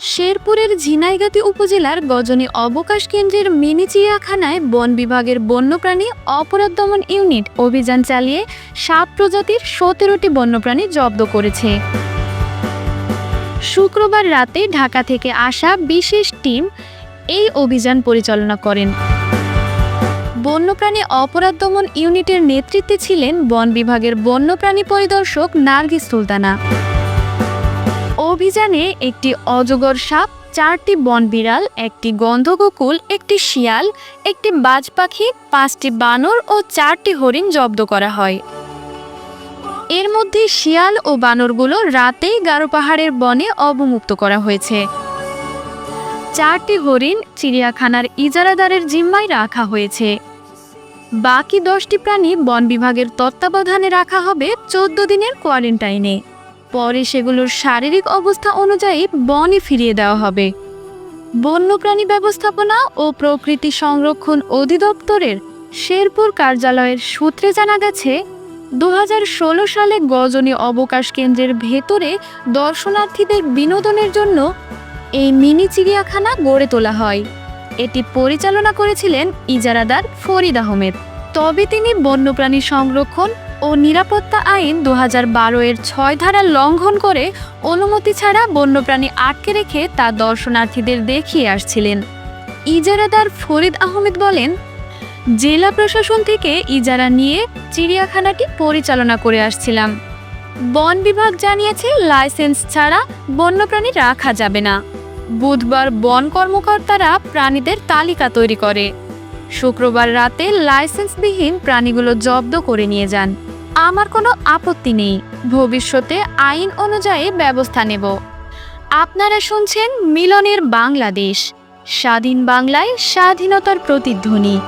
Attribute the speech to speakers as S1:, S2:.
S1: শেরপুরের ঝিনাইগাতি উপজেলার গজনী অবকাশ কেন্দ্রের মিনি চিড়িয়াখানায় বন বিভাগের বন্যপ্রাণী অপরাধ দমন ইউনিট অভিযান চালিয়ে সাত প্রজাতির সতেরোটি বন্যপ্রাণী জব্দ করেছে। শুক্রবার রাতে ঢাকা থেকে আসা বিশেষ টিম এই অভিযান পরিচালনা করেন। বন্যপ্রাণী অপরাধ দমন ইউনিটের নেতৃত্বে ছিলেন বন বিভাগের বন্যপ্রাণী পরিদর্শক নার্গিস সুলতানা। অভিযানে একটি অজগর সাপ, চারটি বন বিড়াল, একটি গন্ধগোকুল, একটি শিয়াল, একটি বাজ পাখি, পাঁচটি বানর ও চারটি হরিণ জব্দ করা হয়। এর মধ্যে শিয়াল ও বানরগুলো রাতেই গারো পাহাড়ের বনে অবমুক্ত করা হয়েছে। চারটি হরিণ চিড়িয়াখানার ইজারাদারের জিম্মায় রাখা হয়েছে। বাকি দশটি প্রাণী বন বিভাগের তত্ত্বাবধানে রাখা হবে চোদ্দ দিনের কোয়ারেন্টাইনে। পরে সেগুলোর শারীরিক অবস্থা অনুযায়ী বনে ফিরিয়ে দেওয়া হবে। বন্যপ্রাণী ব্যবস্থাপনা ও প্রকৃতি সংরক্ষণ অধিদপ্তরের শেরপুর কার্যালয়ের সূত্রে জানা গেছে দু হাজার ষোলো সালে গজনী অবকাশ কেন্দ্রের ভেতরে দর্শনার্থীদের বিনোদনের জন্য এই মিনি চিড়িয়াখানা গড়ে তোলা হয়। এটি পরিচালনা করেছিলেন ইজারাদার ফরিদ আহমেদ। তবে তিনি বন্যপ্রাণী সংরক্ষণ ও নিরাপত্তা আইন দু হাজার এর ছয় ধারা লঙ্ঘন করে অনুমতি ছাড়া বন্যপ্রাণী আটকে রেখে তা দর্শনার্থীদের দেখিয়ে আসছিলেন। ইজারাদার ফরিদ আহমেদ বলেন, জেলা প্রশাসন থেকে ইজারা নিয়ে চিড়িয়াখানাটি পরিচালনা করে আসছিলাম। বন বিভাগ জানিয়েছে, লাইসেন্স ছাড়া বন্যপ্রাণী রাখা যাবে না। বুধবার বন কর্মকর্তারা প্রাণীদের তালিকা তৈরি করে। শুক্রবার রাতে লাইসেন্সবিহীন প্রাণীগুলো জব্দ করে নিয়ে যান। আমার কোনো আপত্তি নেই। ভবিষ্যতে আইন অনুযায়ী ব্যবস্থা নেব। আপনারা শুনছেন মিলনের বাংলাদেশ। স্বাধীন বাংলায় স্বাধীনতার প্রতিধ্বনি।